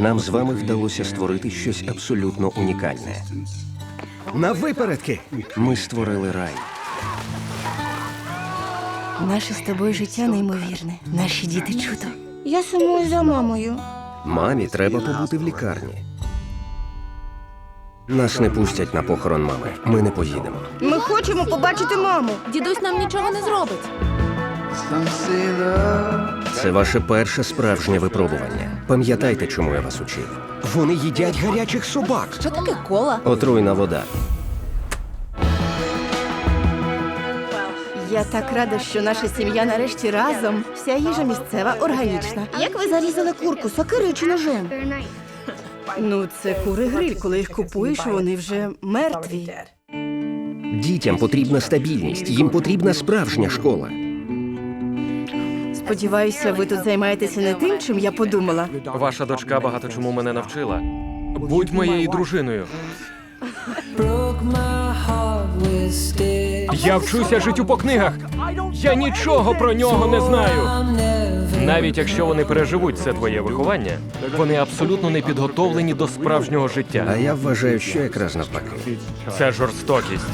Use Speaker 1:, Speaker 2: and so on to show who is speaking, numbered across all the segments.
Speaker 1: Нам з вами вдалося створити щось абсолютно унікальне.
Speaker 2: На випередки!
Speaker 1: Ми створили рай.
Speaker 3: Наше з тобою життя неймовірне. Наші діти чудо.
Speaker 4: Я сумую за мамою.
Speaker 1: Мамі треба побути в лікарні. Нас не пустять на похорон мами. Ми не поїдемо.
Speaker 4: Ми хочемо побачити маму.
Speaker 3: Дідусь нам нічого не зробить.
Speaker 1: Це ваше перше справжнє випробування. Пам'ятайте, чому я вас учив.
Speaker 2: Вони їдять гарячих собак.
Speaker 3: Що таке кола?
Speaker 1: Отруйна вода.
Speaker 3: Я так рада, що наша сім'я нарешті разом. Вся їжа місцева, органічна.
Speaker 4: Як ви зарізали курку, сокирою чи ножем?
Speaker 3: Ну, це кури гриль. Коли їх купуєш, вони вже мертві.
Speaker 1: Дітям потрібна стабільність, їм потрібна справжня школа.
Speaker 3: Сподіваюся, ви тут займаєтеся не тим, чим я подумала.
Speaker 5: Ваша дочка багато чому мене навчила. Будь моєю дружиною. Я вчуся життю по книгах. Я нічого про нього не знаю. Навіть якщо вони переживуть це твоє виховання, вони абсолютно не підготовлені до справжнього життя.
Speaker 1: А я вважаю, що якраз навпаки.
Speaker 5: Це жорстокість.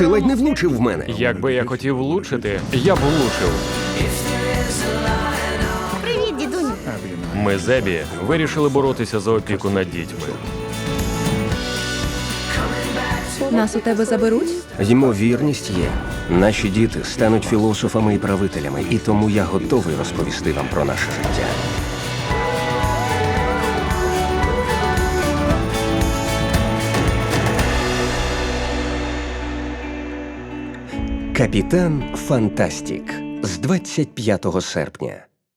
Speaker 1: Ти ледь не влучив в мене.
Speaker 5: Якби я хотів влучити, я б влучив.
Speaker 4: Привіт, дідуню.
Speaker 5: Ми з Ебі вирішили боротися за опіку над дітьми.
Speaker 3: Нас у тебе заберуть?
Speaker 1: Ймовірність є. Наші діти стануть філософами і правителями, і тому я готовий розповісти вам про наше життя. Капітан Фантастік з 25 серпня.